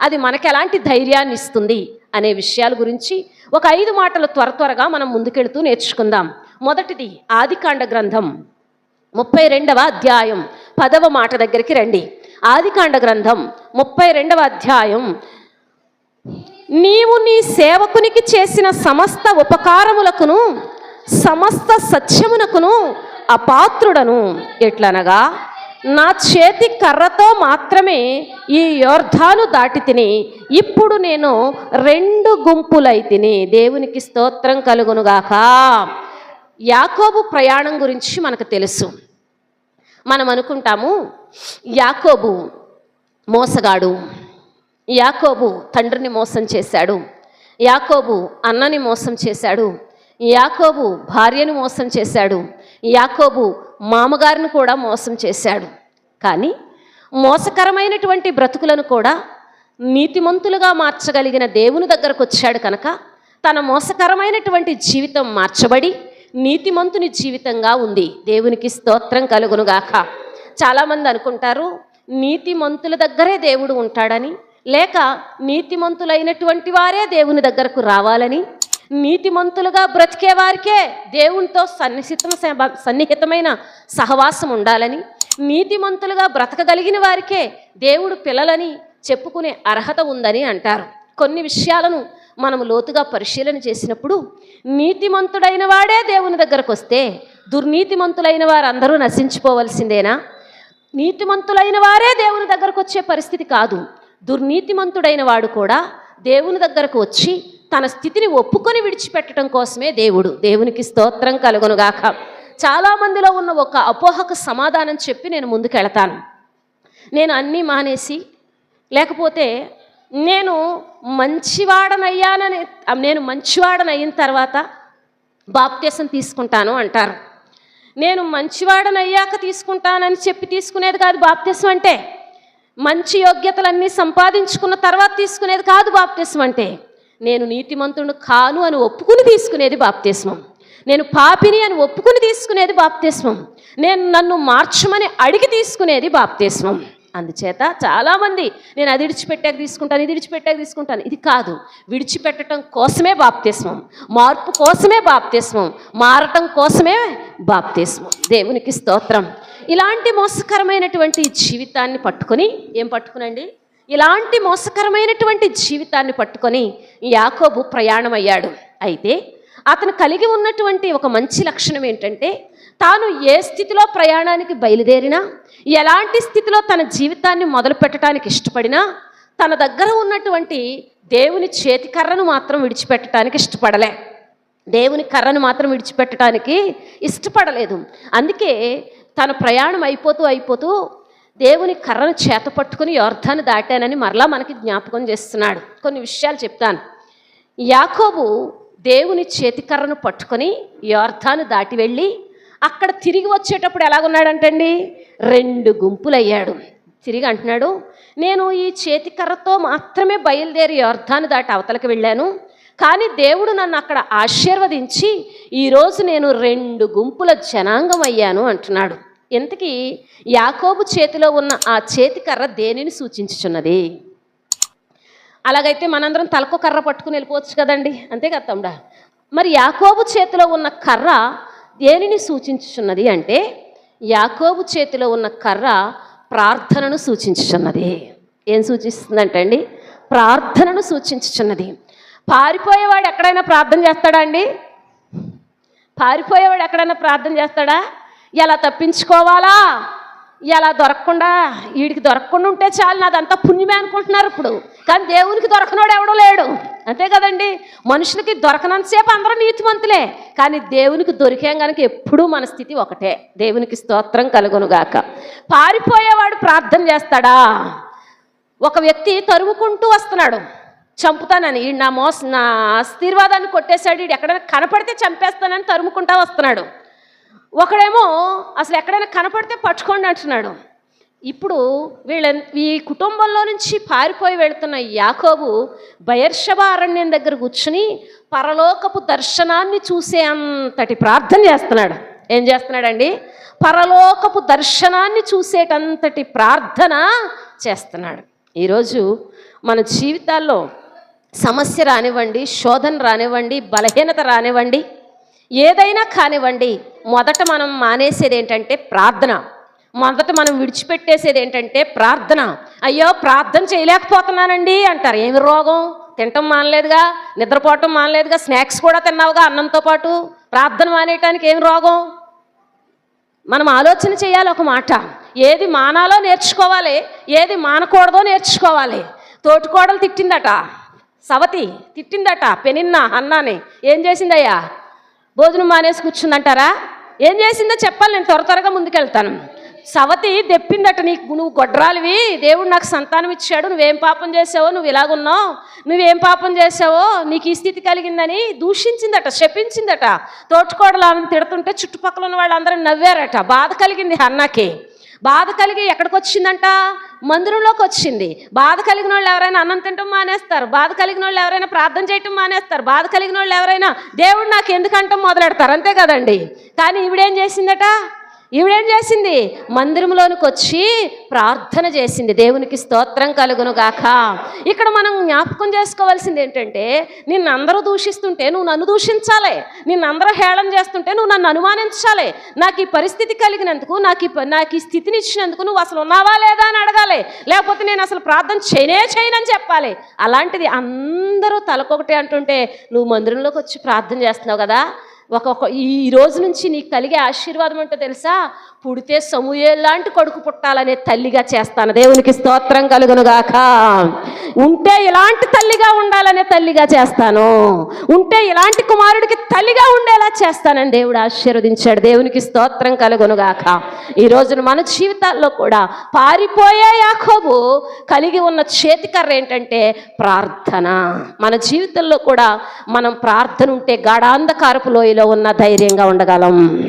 అది మనకు ఎలాంటి ధైర్యాన్ని ఇస్తుంది అనే విషయాల గురించి ఒక ఐదు మాటలు త్వర త్వరగా మనం ముందుకెళ్తూ నేర్చుకుందాం. మొదటిది ఆదికాండ గ్రంథం. ముప్పై రెండవ అధ్యాయం. పదవ మాట దగ్గరికి రండి. ఆదికాండ గ్రంథం ముప్పై రెండవ అధ్యాయం. నీవు నీ సేవకునికి చేసిన సమస్త ఉపకారములకును సమస్త సత్యమునకును అపాత్రుడను. ఎట్లనగా? నా చేతి కర్రతో మాత్రమే ఈ యోర్ధాను దాటి తిని ఇప్పుడు నేను రెండు గుంపులై తిని దేవునికి స్తోత్రం కలుగునుగాక. యాకోబు ప్రయాణం గురించి మనకు తెలుసు. మనం అనుకుంటాము యాకోబు మోసగాడు యాకోబు తండ్రిని మోసం చేశాడు యాకోబు అన్నని మోసం చేశాడు యాకోబు భార్యను మోసం చేశాడు యాకోబు మామగారిని కూడా మోసం చేశాడు. కానీ మోసకరమైనటువంటి బ్రతుకులను కూడా నీతిమంతులుగా మార్చగలిగిన దేవుని దగ్గరకు వచ్చాడు కనుక తన మోసకరమైనటువంటి జీవితం మార్చబడి నీతిమంతుని జీవితంగా ఉంది. దేవునికి స్తోత్రం కలుగునుగాక. చాలామంది అనుకుంటారు నీతిమంతుల దగ్గరే దేవుడు ఉంటాడని లేక నీతిమంతులైనటువంటి వారే దేవుని దగ్గరకు రావాలని నీతిమంతులుగా బ్రతికే వారికే దేవునితో సన్నిహితం సన్నిహితమైన సహవాసం ఉండాలని నీతిమంతులుగా బ్రతకగలిగిన వారికే దేవుడు పిల్లలని చెప్పుకునే అర్హత ఉందని అంటారు. కొన్ని విషయాలను మనం లోతుగా పరిశీలన చేసినప్పుడు నీతిమంతుడైన వాడే దేవుని దగ్గరకు వస్తే దుర్నీతిమంతులైన వారందరూ నశించిపోవలసిందేనా? నీతిమంతులైన వారే దేవుని దగ్గరకు వచ్చే పరిస్థితి కాదు. దుర్నీతిమంతుడైన వాడు కూడా దేవుని దగ్గరకు వచ్చి తన స్థితిని ఒప్పుకొని విడిచిపెట్టడం కోసమే దేవుడు. దేవునికి స్తోత్రం కలుగునుగాక. చాలామందిలో ఉన్న ఒక అపోహకు సమాధానం చెప్పి నేను ముందుకెళతాను. నేను అన్నీ మానేసి లేకపోతే నేను మంచివాడనయ్యానని నేను మంచివాడనయిన తర్వాత బాప్త్యసం తీసుకుంటాను అంటారు. నేను మంచివాడనయ్యాక తీసుకుంటానని చెప్పి తీసుకునేది కాదు బాప్త్యసం అంటే. మంచి యోగ్యతలన్నీ సంపాదించుకున్న తర్వాత తీసుకునేది కాదు బాప్త్యసం అంటే. నేను నీతిమంతుడు కాను అని ఒప్పుకుని తీసుకునేది బాప్తిస్మం. నేను పాపిని అని ఒప్పుకుని తీసుకునేది బాప్తిస్మం. నేను నన్ను మార్చమని అడిగి తీసుకునేది బాప్తిస్మం. అందుచేత చాలామంది నేను అది విడిచిపెట్టాక తీసుకుంటాను ఇది విడిచిపెట్టాక తీసుకుంటాను. ఇది కాదు. విడిచిపెట్టడం కోసమే బాప్తిస్మం. మార్పు కోసమే బాప్తిస్మం. మారటం కోసమే బాప్తిస్మం. దేవునికి స్తోత్రం. ఇలాంటి మోసకరమైనటువంటి జీవితాన్ని పట్టుకొని ఏం పట్టుకునండి? ఇలాంటి మోసకరమైనటువంటి జీవితాన్ని పట్టుకొని యాకోబు ప్రయాణం అయ్యాడు అయితే అతను కలిగి ఉన్నటువంటి ఒక మంచి లక్షణం ఏంటంటే తాను ఏ స్థితిలో ప్రయాణానికి బయలుదేరినా ఎలాంటి స్థితిలో తన జీవితాన్ని మొదలు పెట్టడానికి ఇష్టపడినా తన దగ్గర ఉన్నటువంటి దేవుని చేతి కర్రను మాత్రం విడిచిపెట్టడానికి ఇష్టపడలే. దేవుని కర్రను మాత్రం విడిచిపెట్టడానికి ఇష్టపడలేదు. అందుకే తన ప్రయాణం అయిపోతూ అయిపోతూ దేవుని కర్రను చేత పట్టుకుని యోర్ధాన్ని దాటానని మరలా మనకి జ్ఞాపకం చేస్తున్నాడు. కొన్ని విషయాలు చెప్తాను. యాకోబు దేవుని చేతికర్రను పట్టుకొని యోర్ధాను దాటి వెళ్ళి అక్కడ తిరిగి వచ్చేటప్పుడు ఎలాగున్నాడంటండి? రెండు గుంపులయ్యాడు. తిరిగి అంటున్నాడు నేను ఈ చేతికర్రతో మాత్రమే బయలుదేరి యోర్ధాను దాటి అవతలకి వెళ్ళాను. కానీ దేవుడు నన్ను అక్కడ ఆశీర్వదించి ఈరోజు నేను రెండు గుంపుల జనాంగం అయ్యాను అంటున్నాడు. ఇంతకీ యాకోబు చేతిలో ఉన్న ఆ చేతి కర్ర దేనిని సూచించుచున్నది? అలాగైతే మనందరం తలకు కర్ర పట్టుకుని వెళ్ళిపోవచ్చు కదండి. అంతే కదా తమ్ముడా? మరి యాకోబు చేతిలో ఉన్న కర్ర దేనిని సూచించుచున్నది అంటే యాకోబు చేతిలో ఉన్న కర్ర ప్రార్థనను సూచించుచున్నది. ఏం సూచిస్తుందంటే అండి? ప్రార్థనను సూచించుచున్నది. పారిపోయేవాడు ఎక్కడైనా ప్రార్థన చేస్తాడా అండి? పారిపోయేవాడు ఎక్కడైనా ప్రార్థన చేస్తాడా? ఎలా తప్పించుకోవాలా? ఎలా దొరకకుండా వీడికి దొరకకుండా ఉంటే చాలు నాదంతా పుణ్యమే అనుకుంటున్నారు ఇప్పుడు. కానీ దేవునికి దొరకనోడు ఎవడో లేడు. అంతే కదండి? మనుషులకి దొరకనంతసేపు అందరూ నీతిమంతులే. కానీ దేవునికి దొరికాం కనుక ఎప్పుడూ మన స్థితి ఒకటే. దేవునికి స్తోత్రం కలుగునుగాక పారిపోయేవాడు ప్రార్థన చేస్తాడా? ఒక వ్యక్తి తరుముకుంటూ వస్తున్నాడు. చంపుతానని ఈడు నా మోస నా ఆశీర్వాదాన్ని కొట్టేశాడు. వీడు ఎక్కడైనా కనపడితే చంపేస్తానని తరుముకుంటా వస్తున్నాడు. ఒకడేమో అసలు ఎక్కడైనా కనపడితే పట్టుకోండి అంటున్నాడు. ఇప్పుడు వీళ్ళ ఈ కుటుంబంలో నుంచి పారిపోయి వెళుతున్న యాకోబు బయర్షభ అరణ్యం దగ్గర కూర్చుని పరలోకపు దర్శనాన్ని చూసే అంతటి ప్రార్థన చేస్తున్నాడు. ఏం చేస్తున్నాడండి? పరలోకపు దర్శనాన్ని చూసేటంతటి ప్రార్థన చేస్తున్నాడు. ఈరోజు మన జీవితాల్లో సమస్య రానివ్వండి శోధన రానివ్వండి బలహీనత రానివ్వండి ఏదైనా కానివ్వండి మొదట మనం మానేసేది ఏంటంటే ప్రార్థన. మొదట మనం విడిచిపెట్టేసేది ఏంటంటే ప్రార్థన. అయ్యో ప్రార్థన చేయలేకపోతున్నానండి అంటారు. ఏమి రోగం? తినటం మానలేదుగా నిద్రపోవటం మానలేదుగా స్నాక్స్ కూడా తిన్నావుగా అన్నంతో పాటు. ప్రార్థన మానేయటానికి ఏమి రోగం? మనం ఆలోచన చేయాలి ఒక మాట. ఏది మానాలో నేర్చుకోవాలి ఏది మానకూడదో నేర్చుకోవాలి. తోటికోడలు తిట్టిందట సవతి తిట్టిందట పెనిన్న అన్నాని. ఏం చేసిందయ్యా? భోజనం మానేసి కూర్చుందంటారా? ఏం చేసిందో చెప్పాలి నేను త్వర త్వరగా ముందుకెళ్తాను. సవతి దెప్పిందట నీకు నువ్వు గొడ్రాలివి దేవుడు నాకు సంతానం ఇచ్చాడు నువ్వేం పాపం చేసావో నువ్వు ఇలాగున్నావు నువ్వేం పాపం చేసావో నీకు ఈ స్థితి కలిగిందని దూషించిందట శపించిందట. తోటకోడలు ఆమెను తిడుతుంటే చుట్టుపక్కల ఉన్న వాళ్ళందరూ నవ్వారట. బాధ కలిగింది అన్నకి. బాధ కలిగి ఎక్కడికి వచ్చిందంట మందిరంలోకి వచ్చింది. బాధ కలిగిన వాళ్ళు ఎవరైనా అన్నం తింటం మానేస్తారు. బాధ కలిగిన వాళ్ళు ఎవరైనా ప్రార్థన చేయటం మానేస్తారు. బాధ కలిగిన వాళ్ళు ఎవరైనా దేవుడు నాకు ఎందుకంటాం మొదలెడతారు. అంతే కదండి. కానీ ఈవిడేం చేసిందట? ఈవిడేం చేసింది? మందిరంలోనికి వచ్చి ప్రార్థన చేసింది. దేవునికి స్తోత్రం కలుగును గాక ఇక్కడ మనం జ్ఞాపకం చేసుకోవాల్సింది ఏంటంటే నిన్ను అందరూ దూషిస్తుంటే నువ్వు నన్ను దూషించాలి. నిన్ను అందరూ హేళన చేస్తుంటే నువ్వు నన్ను అనుమానించాలి. నాకు ఈ పరిస్థితి కలిగినందుకు నాకు ఈ నాకు ఈ స్థితిని ఇచ్చినందుకు నువ్వు అసలు ఉన్నావా లేదా అని అడగాలి. లేకపోతే నేను అసలు ప్రార్థన చేయనే చేయనని చెప్పాలి. అలాంటిది అందరూ తలకొకటి అంటుంటే నువ్వు మందిరంలోకి వచ్చి ప్రార్థన చేస్తున్నావు కదా? ఒక ఈ రోజు నుంచి నీకు కలిగే ఆశీర్వాదం అంటే తెలుసా? పుడితే సమూహేల్ లాంటి కొడుకు పుట్టాలనే తల్లిగా చేస్తాను. దేవునికి స్తోత్రం కలుగును గాక ఉంటే ఇలాంటి తల్లిగా ఉండాలనే తల్లిగా చేస్తాను. ఉంటే ఇలాంటి కుమారుడికి తల్లిగా ఉండేలా చేస్తానని దేవుడు ఆశీర్వదించాడు. దేవునికి స్తోత్రం కలుగును గాక ఈ రోజున మన జీవితాల్లో కూడా పారిపోయే యాకోబు కలిగి ఉన్న చేతికర్ర ఏంటంటే ప్రార్థన. మన జీవితంలో కూడా మనం ప్రార్థన ఉంటే గాఢాంధకారపు లోయలో ఉన్న ధైర్యంగా ఉండగలం.